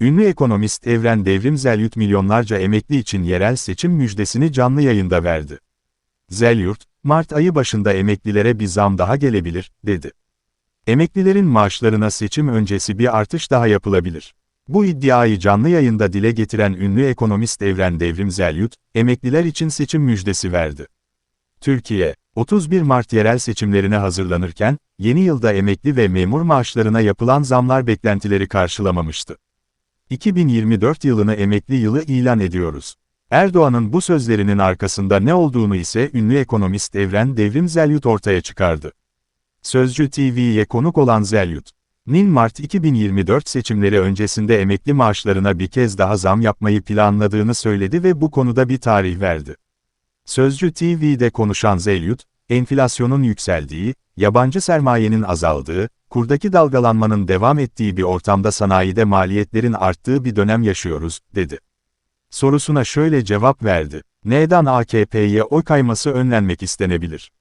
Ünlü ekonomist Evren Devrim Zelyurt milyonlarca emekli için yerel seçim müjdesini canlı yayında verdi. Zelyurt, Mart ayı başında emeklilere bir zam daha gelebilir, dedi. Emeklilerin maaşlarına seçim öncesi bir artış daha yapılabilir. Bu iddiayı canlı yayında dile getiren ünlü ekonomist Evren Devrim Zelyurt, emekliler için seçim müjdesi verdi. Türkiye, 31 Mart yerel seçimlerine hazırlanırken, yeni yılda emekli ve memur maaşlarına yapılan zamlar beklentileri karşılamamıştı. 2024 yılını emekli yılı ilan ediyoruz. Erdoğan'ın bu sözlerinin arkasında ne olduğunu ise ünlü ekonomist Evren Devrim Zelyut ortaya çıkardı. Sözcü TV'ye konuk olan Zelyut, Nin Mart 2024 seçimleri öncesinde emekli maaşlarına bir kez daha zam yapmayı planladığını söyledi ve bu konuda bir tarih verdi. Sözcü TV'de konuşan Zelyut, enflasyonun yükseldiği, yabancı sermayenin azaldığı, kurdaki dalgalanmanın devam ettiği bir ortamda sanayide maliyetlerin arttığı bir dönem yaşıyoruz, dedi. Sorusuna şöyle cevap verdi. Neden AKP'ye oy kayması önlenmek istenebilir?